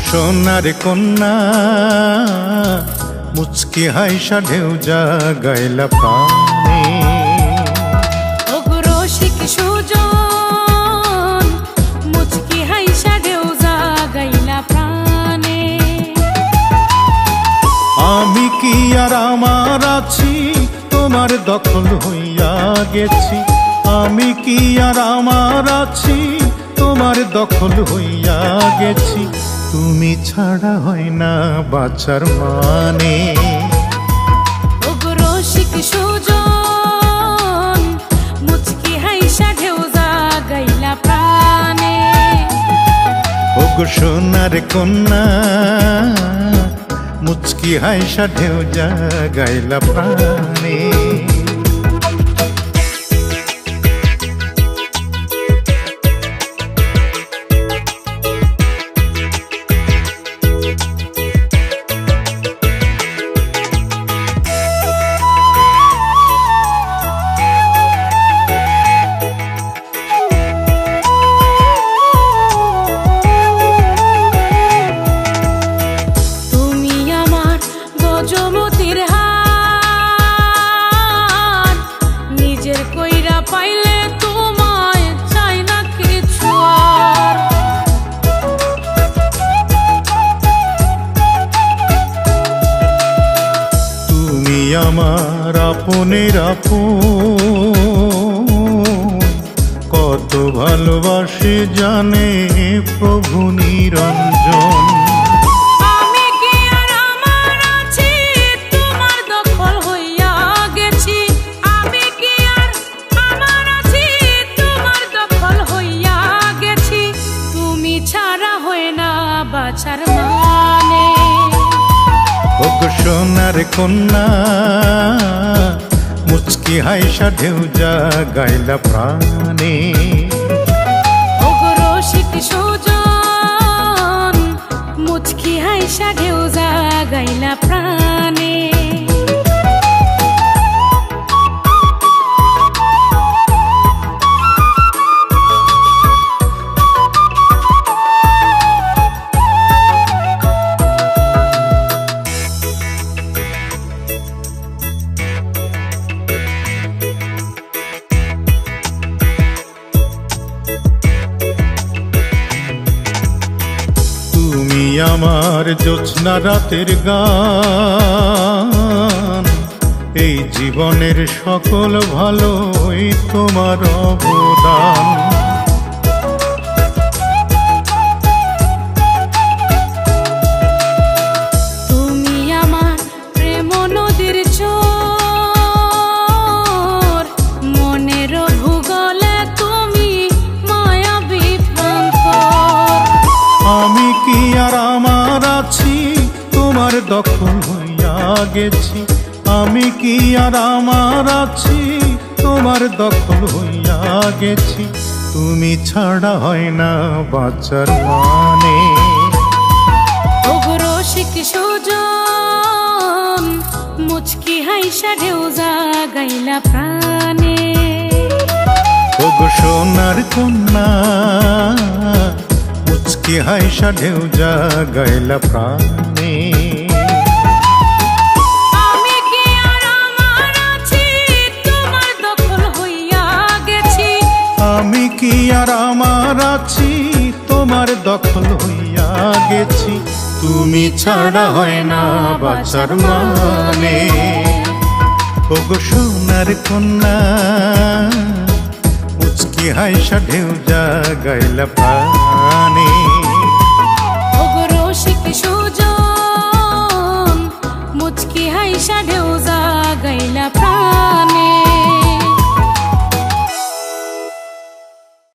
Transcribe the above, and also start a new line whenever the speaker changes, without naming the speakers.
সোনার কন্যা মুচকি হাইসা ঢেউ যা গাইলা
ওগো রসিক সুজন মুচকি হাইসা ঢেউ জাগাইলা প্রাণে
আমি কি আর আমার আছি? তোমার দখল হইয়া গেছি। আমি কি আর আমার আছি? তোমার দখল হইয়া গেছি। তুমি ছাড়া হয় না বাঁচার মানে। সোনার কন্যা মুচকি হাইসা ঢেউ যা গাইলা প্রাণে।
আমার
আপনের আপন। কত ভালোবাসে জানে প্রভু নিরঞ্জন। সোনার কন্যা মুচকি হাইসা ঢেউ যা গাইলা প্রাণে।
মুচকি হাইসা ঢেউ যা গাইলা
প্রাণে। আমার জ্যোৎস্না রাতের গান। এই জীবনের সকল ভালোই তোমার অবদান। দখল হইয়া গেছি। আমি কি আর আমার আছি? তোমার দখল হইয়া গেছি। তুমি ছাড়া হয় না বাঁচার মানে।
সুজন মুচকি হাইসা ঢেউ জাগাইলা প্রাণে।
ওগো সোনার কন্যা মুচকি হাইসা ঢেউ যা গাইলা প্রাণে।
হারিয়া গেছি।
তুমি ছাড়া হয় না বাঁচার মানে। ওগো সোনার কন্যা মুচকি হাইসা ঢেউ যা গাইলা পানে। ওগো রসিক সুজন, মুচকি হাইসা ঢেউ যা গাইলা প্রাণে